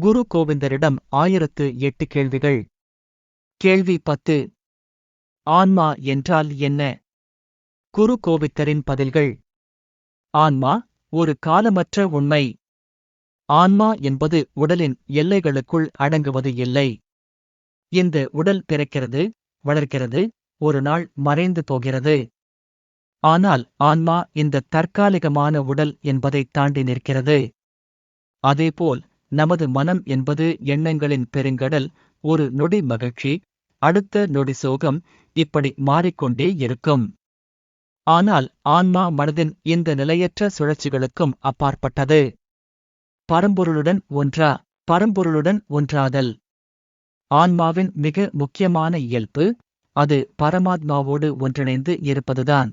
குரு கோவிந்தரிடம் ஆயிரத்து எட்டு கேள்விகள். கேள்வி பத்து. ஆன்மா என்றால் என்ன? குரு கோவிந்தரின் பதில்கள். ஆன்மா ஒரு காலமற்ற உண்மை. ஆன்மா என்பது உடலின் எல்லைகளுக்குள் அடங்குவது இல்லை. இந்த உடல் பிறக்கிறது வளர்கிறது ஒரு நாள் மறைந்து போகிறது. ஆனால் ஆன்மா இந்த தற்காலிகமான உடல் என்பதைத் தாண்டி நிற்கிறது. அதேபோல் நமது மனம் என்பது எண்ணங்களின் பெருங்கடல் ஒரு நொடி மகிழ்ச்சி அடுத்த நொடி சோகம் இப்படி மாறிக்கொண்டே இருக்கும். ஆனால் ஆன்மா மனதின் இந்த நிலையற்ற சுழற்சிகளுக்கும் அப்பாற்பட்டது. பரம்பொருளுடன் ஒன்றா பரம்பொருளுடன் ஒன்றாதல். ஆன்மாவின் மிக முக்கியமான இயல்பு அது பரமாத்மாவோடு ஒன்றிணைந்து இருப்பதுதான்.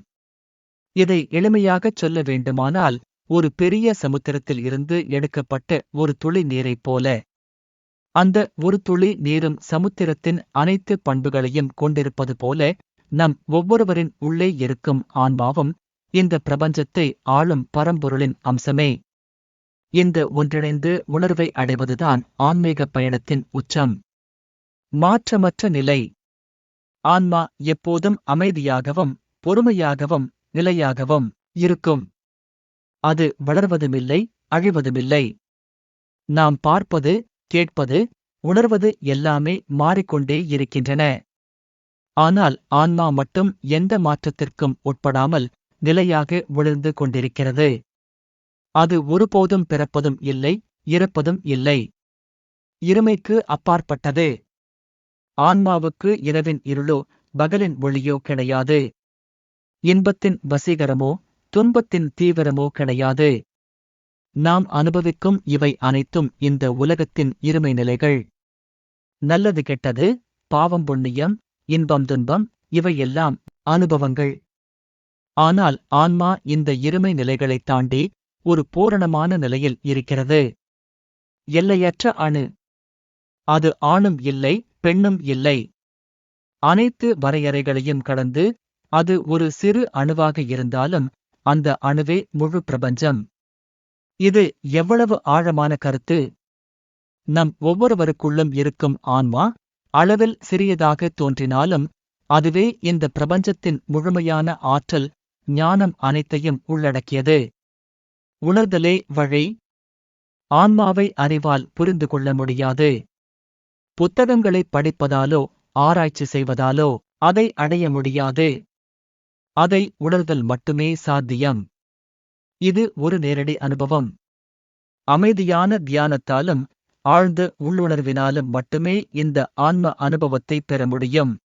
இதை எளிமையாகச் சொல்ல வேண்டுமானால் ஒரு பெரிய சமுத்திரத்தில் இருந்து எடுக்கப்பட்ட ஒரு துளி நீரைப் போல. அந்த ஒரு துளி நீரும் சமுத்திரத்தின் அனைத்து பண்புகளையும் கொண்டிருப்பது போல நம் ஒவ்வொருவரின் உள்ளே இருக்கும் ஆன்மாவும் இந்த பிரபஞ்சத்தை ஆளும் பரம்பொருளின் அம்சமே. இந்த ஒன்றிணைந்து உணர்வை அடைவதுதான் ஆன்மீக பயணத்தின் உச்சம். மாற்றமற்ற நிலை. ஆன்மா எப்போதும் அமைதியாகவும் பொறுமையாகவும் நிலையாகவும் இருக்கும். அது வளர்வதுமில்லை அழிவதுமில்லை. நாம் பார்ப்பது கேட்பது உணர்வது எல்லாமே மாறிக்கொண்டே இருக்கின்றன. ஆனால் ஆன்மா மட்டும் எந்த மாற்றத்திற்கும் உட்படாமல் நிலையாக விழுந்து கொண்டிருக்கிறது. அது ஒருபோதும் பிறப்பதும் இல்லை இறப்பதும் இல்லை. இருமைக்கு அப்பாற்பட்டது. ஆன்மாவுக்கு இரவின் இருளோ பகலின் ஒளியோ கிடையாது. இன்பத்தின் வசீகரமோ துன்பத்தின் தீவிரமோ கிடையாது. நாம் அனுபவிக்கும் இவை அனைத்தும் இந்த உலகத்தின் இருமை நிலைகள். நல்லது கெட்டது பாவம் புண்ணியம் இன்பம் துன்பம் இவையெல்லாம் அனுபவங்கள். ஆனால் ஆன்மா இந்த இருமை நிலைகளைத் தாண்டி ஒரு பூரணமான நிலையில் இருக்கிறது. எல்லையற்ற அணு. அது ஆணும் இல்லை பெண்ணும் இல்லை. அனைத்து வரையறைகளையும் கடந்து அது ஒரு சிறு அணுவாக இருந்தாலும் அந்த அணுவே முழு பிரபஞ்சம். இது எவ்வளவு ஆழமான கருத்து? நம் ஒவ்வொருவருக்குள்ளும் இருக்கும் ஆன்மா அளவில் சிறியதாக தோன்றினாலும் அதுவே இந்த பிரபஞ்சத்தின் முழுமையான ஆற்றல் ஞானம் அனைத்தையும் உள்ளடக்கியது. உணர்தலே வழி. ஆன்மாவை அறிவால் புரிந்து கொள்ள முடியாது. புத்தகங்களை படிப்பதாலோ ஆராய்ச்சி செய்வதாலோ அதை அடைய முடியாது. அதை உணர்தல் மட்டுமே சாத்தியம். இது ஒரு நேரடி அனுபவம். அமைதியான தியானத்தாலும் ஆழ்ந்த உள்ளுணர்வினாலும் மட்டுமே இந்த ஆன்ம அனுபவத்தை பெற முடியும்.